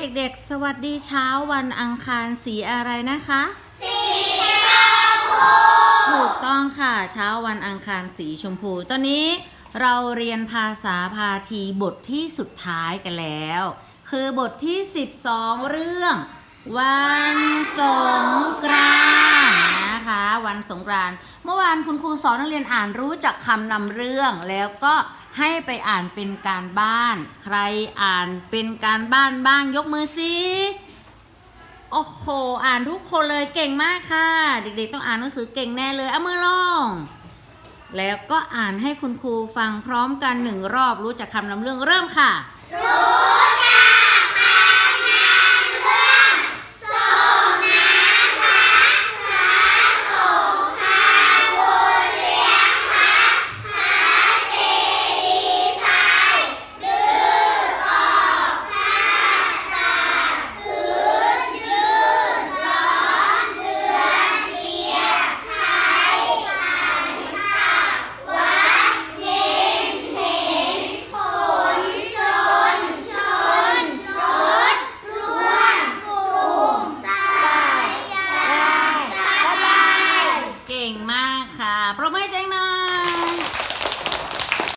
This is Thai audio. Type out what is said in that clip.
เด็กๆ สวัสดีเช้าวันอังคารสีอะไรนะคะ สีชมพูถูกต้องค่ะ เช้าวันอังคารสีชมพู ตอนนี้เราเรียนภาษาพาทีบทที่สุดท้ายกันแล้ว คือบทที่ 12 เรื่อง วันสงกรานต์นะคะ วันสงกรานต์เมื่อวานคุณครูสอนนักเรียนอ่านรู้จักคำนำเรื่องแล้วก็ ให้ไปอ่านเป็นการบ้าน ใครอ่านเป็นการบ้านบ้างยกมือสิโอ้โห อ่านทุกคนเลยเก่งมากค่ะ เด็กๆต้องอ่านหนังสือเก่งแน่เลยเอามือลงแล้วก็อ่านให้คุณครูฟังพร้อมกันหนึ่งรอบรู้จักคำนำเรื่องเริ่มค่ะรู้ ปรบมือให้ตัวงนะ